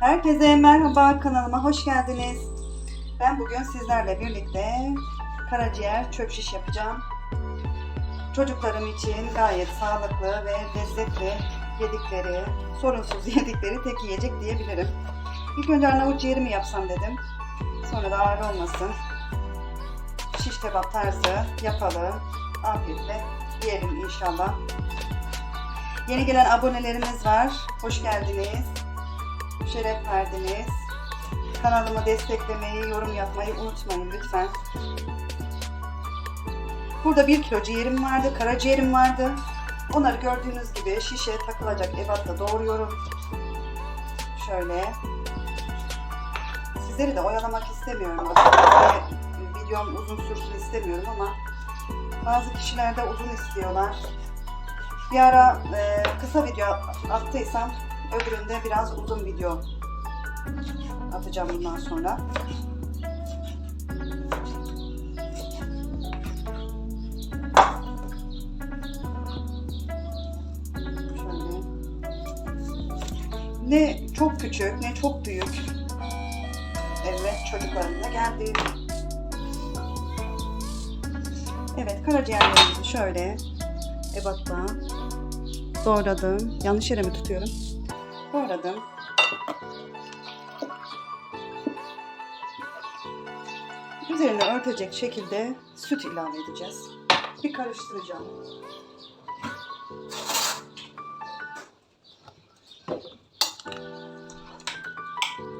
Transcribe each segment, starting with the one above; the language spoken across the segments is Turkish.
Herkese merhaba kanalıma hoş geldiniz. Ben bugün sizlerle birlikte karaciğer çöp şiş yapacağım. Çocuklarım için gayet sağlıklı ve lezzetli yedikleri, sorunsuz yedikleri tek yiyecek diyebilirim. İlk önce Arnavut ciğerimi yapsam dedim. Sonra da ağır olmasın. Şiş kebap tarzı yapalım. Afiyetle yiyelim inşallah. Yeni gelen abonelerimiz var. Hoş geldiniz. Şeref verdiniz. Kanalımı desteklemeyi, yorum yapmayı unutmayın lütfen. Burada 1 kilo ciğerim vardı, karaciğerim vardı. Onları gördüğünüz gibi şişe takılacak ebatla doğruyorum. Şöyle. Sizleri de oyalamak istemiyorum. Videom uzun sürsün istemiyorum ama bazı kişiler de uzun istiyorlar. Bir ara e, kısa video attıysam öbüründe biraz uzun video atacağım bundan sonra. Ne çok küçük ne çok büyük. Evet çocuklarım da geldi. Evet karaciğerlerimizi şöyle ebatla doğradım. Yanlış yere mi tutuyorum? Doğradım. Üzerine örtecek şekilde süt ilave edeceğiz. Bir karıştıracağım.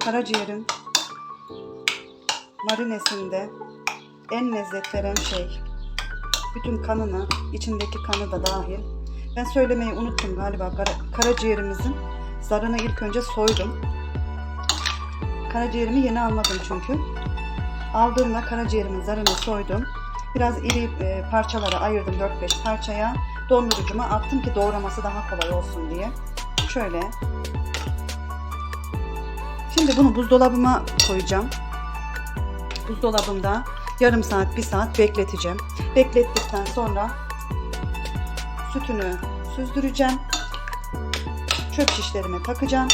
Karaciğerin marinesinde en lezzet veren şey bütün kanını, içindeki kanı da dahil. Ben söylemeyi unuttum galiba. Kara- karaciğerimizin zarını ilk önce soydum. Karaciğerimi yeni almadım çünkü. Aldığımda karaciğerimin zarını soydum. Biraz iri e, parçalara ayırdım 4-5 parçaya. Dondurucuma attım ki doğraması daha kolay olsun diye. Şöyle. Şimdi bunu buzdolabıma koyacağım. Buzdolabında yarım saat, bir saat bekleteceğim. Beklettikten sonra sütünü süzdüreceğim. Çöp şişlerime takacağım.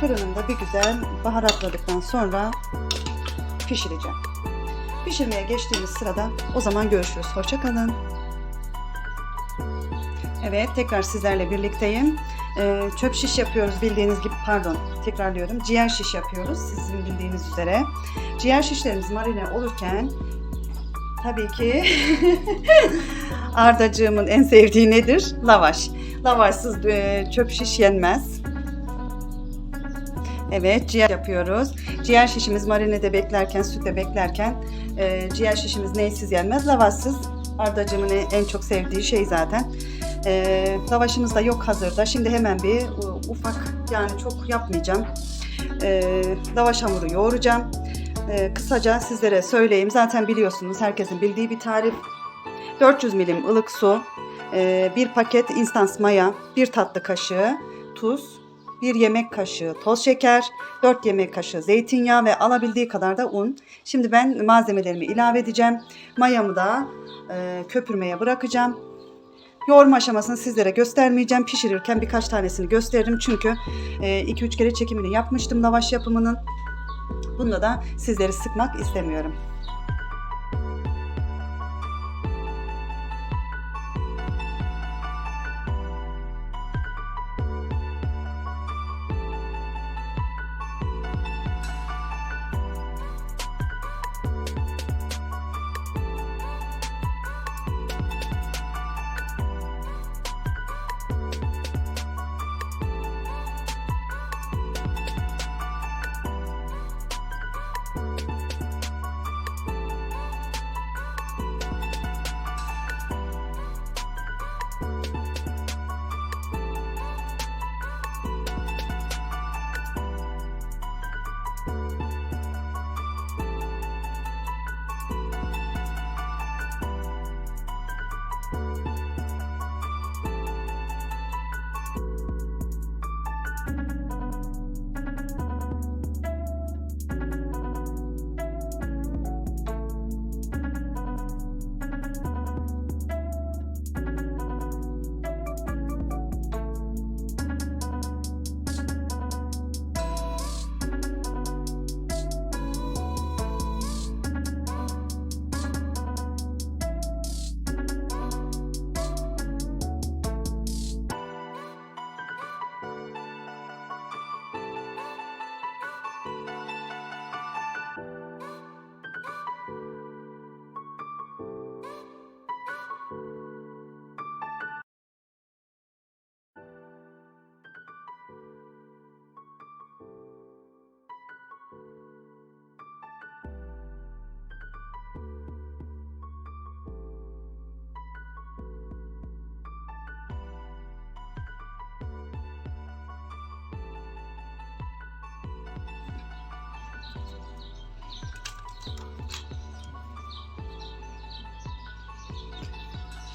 Fırınımda bir güzel baharatladıktan sonra pişireceğim. Pişirmeye geçtiğimiz sırada o zaman görüşürüz. Hoşçakalın. Evet tekrar sizlerle birlikteyim. Ee, çöp şiş yapıyoruz bildiğiniz gibi pardon tekrarlıyorum. Ciğer şiş yapıyoruz sizin bildiğiniz üzere. Ciğer şişlerimiz marine olurken tabii ki Ardacığımın en sevdiği nedir? Lavaş. Lavaşsız e, çöp şiş yenmez. Evet ciğer yapıyoruz. Ciğer şişimiz marinede beklerken, sütte beklerken e, ciğer şişimiz neysіз yenmez? Lavaşsız. Ardacığımın en- en çok sevdiği şey zaten. E, lavaşımız da yok hazırda. Şimdi hemen bir ufak yani çok yapmayacağım. E, lavaş hamuru yoğuracağım. E, kısaca sizlere söyleyeyim. Zaten biliyorsunuz herkesin bildiği bir tarif. 400 milim ılık su, e, bir paket instans maya, bir tatlı kaşığı tuz, bir yemek kaşığı toz şeker, 4 yemek kaşığı zeytinyağı ve alabildiği kadar da un. Şimdi ben malzemelerimi ilave edeceğim. Mayamı da e, köpürmeye bırakacağım. Yoğurma aşamasını sizlere göstermeyeceğim. Pişirirken birkaç tanesini gösteririm. Çünkü 2-3 kere çekimini yapmıştım lavaş yapımının. Bunda da sizleri sıkmak istemiyorum.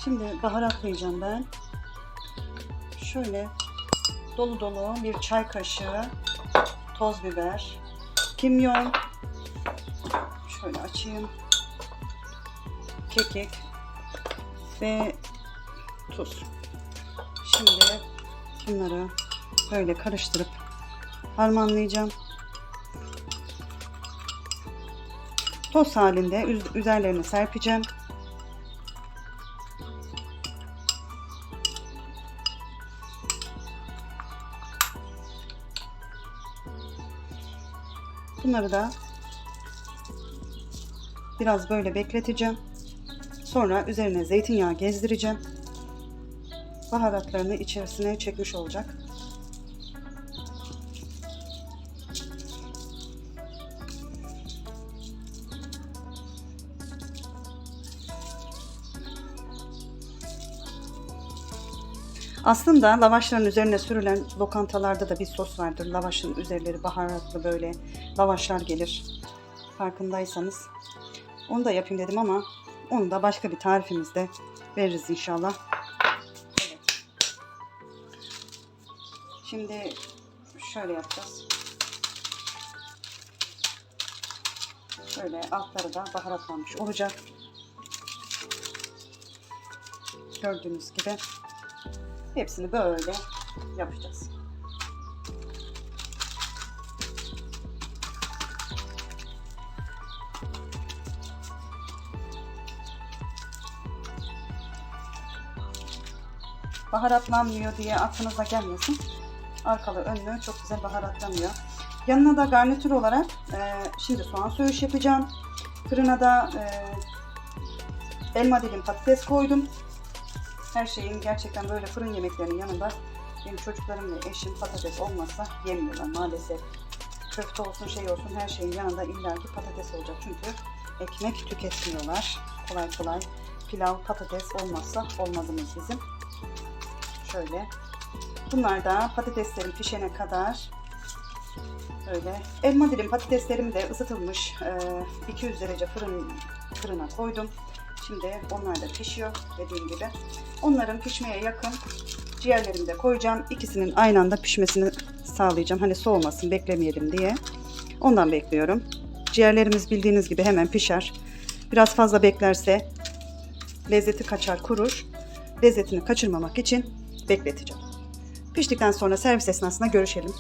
Şimdi baharatlayacağım ben. Şöyle dolu dolu bir çay kaşığı toz biber, kimyon, şöyle açayım, kekik ve tuz. Şimdi bunları böyle karıştırıp harmanlayacağım. Toz halinde üz- üzerlerine serpeceğim. Bunları da biraz böyle bekleteceğim. Sonra üzerine zeytinyağı gezdireceğim. Baharatlarını içerisine çekmiş olacak. Aslında lavaşların üzerine sürülen lokantalarda da bir sos vardır. Lavaşın üzerleri baharatlı böyle lavaşlar gelir. Farkındaysanız. Onu da yapayım dedim ama onu da başka bir tarifimizde veririz inşallah. Şimdi şöyle yapacağız. Şöyle altları da baharatlanmış olacak. Gördüğünüz gibi hepsini böyle yapacağız. baharatlanmıyor diye aklınıza gelmesin. Arkalı önlü çok güzel baharatlanıyor. Yanına da garnitür olarak e, şimdi soğan söğüş yapacağım. Fırına da e, elma dilim patates koydum. Her şeyin gerçekten böyle fırın yemeklerinin yanında benim çocuklarım ve eşim patates olmazsa yemiyorlar maalesef. Köfte olsun şey olsun her şeyin yanında illaki patates olacak. Çünkü ekmek tüketmiyorlar. Kolay kolay pilav patates olmazsa olmazımız bizim. Şöyle. Bunlar da patateslerim pişene kadar böyle elma dilim patateslerimi de ısıtılmış e, 200 derece fırın fırına koydum. Şimdi onlar da pişiyor dediğim gibi. Onların pişmeye yakın ciğerlerimi de koyacağım. İkisinin aynı anda pişmesini sağlayacağım. Hani soğumasın beklemeyelim diye. Ondan bekliyorum. Ciğerlerimiz bildiğiniz gibi hemen pişer. Biraz fazla beklerse lezzeti kaçar kurur. Lezzetini kaçırmamak için bekleteceğim. Piştikten sonra servis esnasında görüşelim.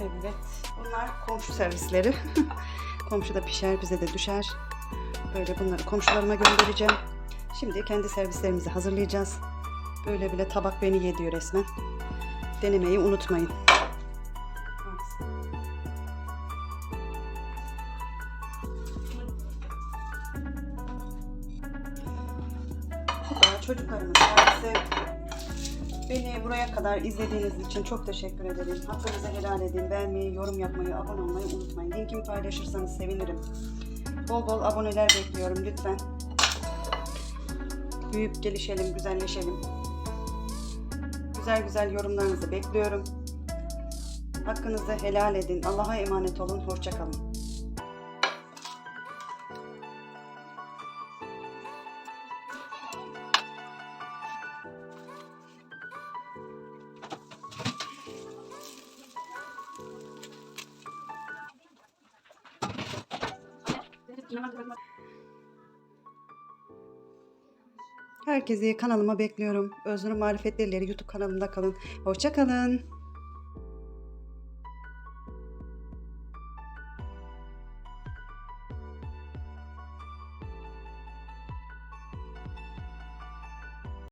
Evet. Bunlar komşu servisleri. Komşu da pişer, bize de düşer. Böyle bunları komşularıma göndereceğim. Şimdi kendi servislerimizi hazırlayacağız. Böyle bile tabak beni yediyor resmen. Denemeyi unutmayın. Çocuklarımın servisi. Beni buraya kadar izlediğiniz için çok teşekkür ederim. Hakkınızı helal edin. Beğenmeyi, yorum yapmayı, abone olmayı unutmayın. Linkimi paylaşırsanız sevinirim. Bol bol aboneler bekliyorum lütfen. Büyüyüp gelişelim, güzelleşelim. Güzel güzel yorumlarınızı bekliyorum. Hakkınızı helal edin. Allah'a emanet olun. Hoşçakalın. Herkesi kanalıma bekliyorum. Özgür'ün Marifet Delileri YouTube kanalımda kalın. Hoşça kalın.